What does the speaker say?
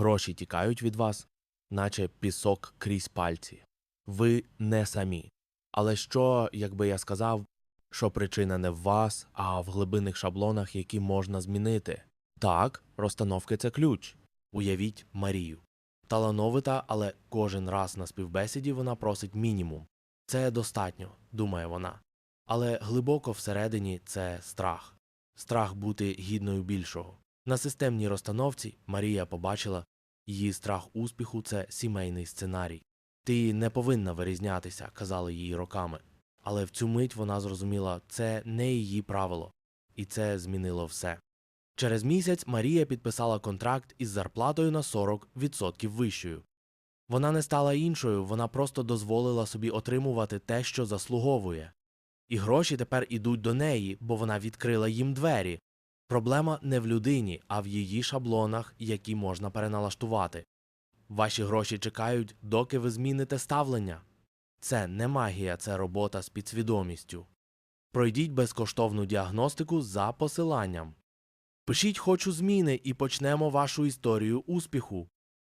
Гроші тікають від вас, наче пісок крізь пальці. Ви не самі. Але що, якби я сказав, що причина не в вас, а в глибинних шаблонах, які можна змінити? Так, розстановки це ключ. Уявіть Марію. Талановита, але кожен раз на співбесіді вона просить мінімум. Це достатньо, думає вона. Але глибоко всередині це страх. Страх бути гідною більшого. На системній розстановці Марія побачила, її страх успіху це сімейний сценарій. Ти не повинна вирізнятися, казали їй роками. Але в цю мить вона зрозуміла, це не її правило, і це змінило все. Через місяць Марія підписала контракт із зарплатою на 40% вищою. Вона не стала іншою, вона просто дозволила собі отримувати те, що заслуговує. І гроші тепер ідуть до неї, бо вона відкрила їм двері. Проблема не в людині, а в її шаблонах, які можна переналаштувати. Ваші гроші чекають, доки ви зміните ставлення. Це не магія, це робота з підсвідомістю. Пройдіть безкоштовну діагностику за посиланням. Пишіть хочу зміни і почнемо вашу історію успіху.